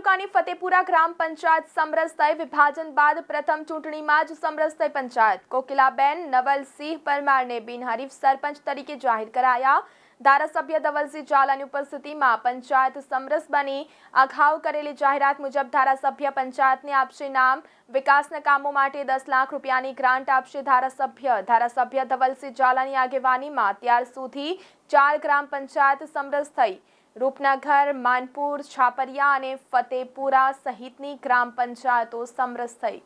તાલુકાની ફતેપુરા ગ્રામ પંચાયત સમરસ થઈ વિભાજન બાદ પ્રથમ ચૂંટણીમાં જ સમરસ થઈ પંચાયત. કોકિલાબેન, નવલસિંહ, પરમારને બિનહરીફ સરપંચ તરીકે જાહેર કરાયા. ધારાસભ્ય ધવલસિંહ ઝાલાની ઉપસ્થિતિમાં પંચાયત સમરસ બની. અગાઉ કરેલી જાહેરાત મુજબ ધારાસભ્ય પંચાયતને આપશે નામ. વિકાસના કામો માટે દસ લાખ રૂપિયાની ગ્રાન્ટ આપશે ધારાસભ્ય. ધારાસભ્ય ધવલસિંહ ઝાલાની આગેવાનીમાં ત્યાર સુધી ચાર ગ્રામ પંચાયત સમરસ થઈ. રૂપનગર માનપુર, છાપરિયા અને ફતેપુરા સહિતની ગ્રામ પંચાયતો સમરસ થઈ.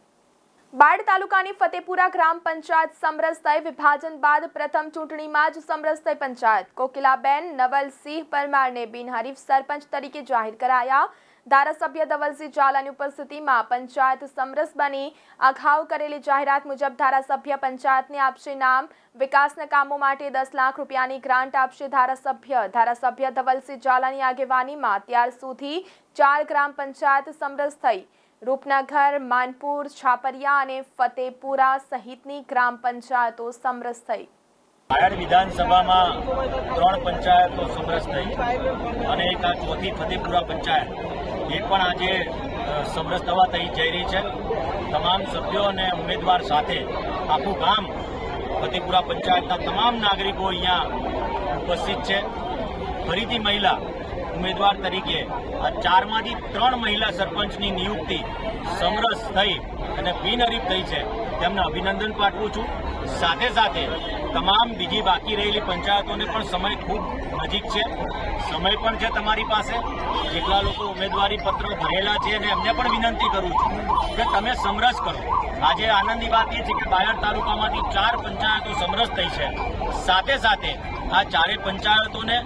બાડ તાલુકાની ફતેપુરા ગ્રામ પંચાયત સમરસ થઈ. વિભાજન બાદ પ્રથમ ચૂંટણીમાં જ સમરસ થઈ પંચાયત. કોકિલાબેન, નવલસિંહ પરમારને બિનહરીફ સરપંચ તરીકે જાહેર કરાયા. ધારાસભ્ય ધવલસિંહ ઝાલાની ઉપસ્થિતિમાં પંચાયત સમરસ બની. અગાઉ કરેલી જાહેરાત મુજબ ધારાસભ્ય પંચાયતને આપશે નામ. વિકાસના કામો માટે દસ લાખ રૂપિયાની ગ્રાન્ટ આપશે ધારાસભ્ય. ધારાસભ્ય ધવલસિંહ ઝાલાની આગેવાનીમાં અત્યાર સુધી ચાર ગ્રામ પંચાયત સમરસ થઈ. રૂપનગર, માનપુર, છાપરિયા અને ફતેપુરા સહિતની ગ્રામ પંચાયતો સમરસ થઈ. આયડ વિધાનસભામાં ત્રણ પંચાયતો સમરસ થઈ અને એક આ ચોથી ફતેપુરા પંચાયત. એ પણ આજે સમરસ થવા થઈ જઈ રહી છે. તમામ સભ્યો અને ઉમેદવાર સાથે આખું ગામ ફતેપુરા પંચાયતના તમામ નાગરિકો અહીંયા ઉપસ્થિત છે. ફરીથી મહિલા ઉમેદવાર તરીકે આ ચારમાંથી ત્રણ મહિલા સરપંચની નિયુક્તિ સમરસ થઈ અને બિનહરીફ થઈ છે. તેમને અભિનંદન પાઠવું છું. સાથે સાથે તમામ બીજી બાકી રહેલી પંચાયતોને પણ સમય ખૂબ નજીક છે. સમય પણ છે તમારી પાસે. જેટલા લોકો ઉમેદવારી પત્રો ભરેલા છે અને એમને પણ વિનંતી કરું છું કે તમે સમરસ કરો. આજે આનંદની વાત એ છે કે બાયડ તાલુકામાંથી ચાર પંચાયતો સમરસ થઈ છે. સાથે સાથે આ ચારે પંચાયતોને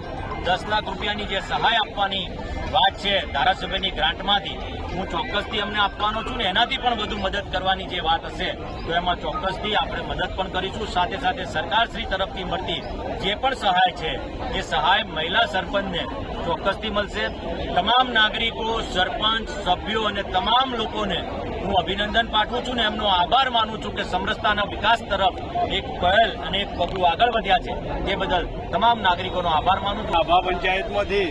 દસ લાખ રૂપિયાની જે સહાય આપવાની વાત છે ધારાસભ્યની ગ્રાન્ટમાંથી, હું ચોક્કસથી અમને આપવાનો છું ને એનાથી પણ વધુ મદદ કરવાની જે વાત હશે, તો એમાં ચોક્કસથી આપણે મદદ પણ કરીશું. સાથે સાથે સરકારશ્રી તરફથી મળતી જે પણ સહાય છે, એ સહાય મહિલા સરપંચને ચોક્કસથી મળશે. તમામ નાગરિકો, સરપંચ, સભ્યો અને તમામ લોકોને હું અભિનંદન પાઠવું છું ને એમનો આભાર માનું છું કે સમરસતાના વિકાસ તરફ એક પહેલ અને એક પગલું આગળ વધ્યા છે તે બદલ તમામ નાગરિકોનો આભાર માનું છું. આભા પંચાયતમાંથી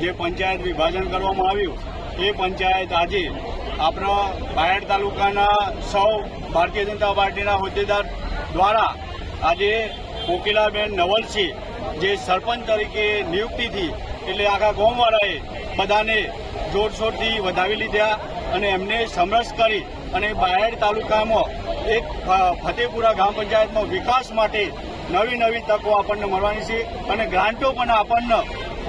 જે પંચાયત વિભાજન કરવામાં આવ્યું, એ પંચાયત આજે આપણા બાયડ તાલુકાના સૌ ભારતીય જનતા પાર્ટીના હોદ્દેદાર દ્વારા આજે કોકિલાબેન નવલસિંહ જે સરપંચ તરીકે નિયુક્તિથી એટલે આખા ગામવાળાએ બધાને જોરશોરથી વધાવી લીધા. અને એમને સમરસ કરી અને બાયડ તાલુકામાં એક ફતેપુરા ગ્રામ પંચાયતમાં વિકાસ માટે નવી નવી તકો આપણને મળવાની છે અને ગ્રાન્ટો પણ આપણને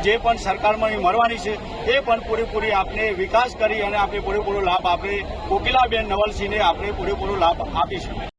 જે પણ સરકારમાં મળવાની છે, એ પણ પૂરેપૂરી આપણે વિકાસ કરી અને આપણે પૂરેપૂરો લાભ આપણે કોકિલાબેન નવલસિંહને આપણે પૂરેપૂરો લાભ આપીશું.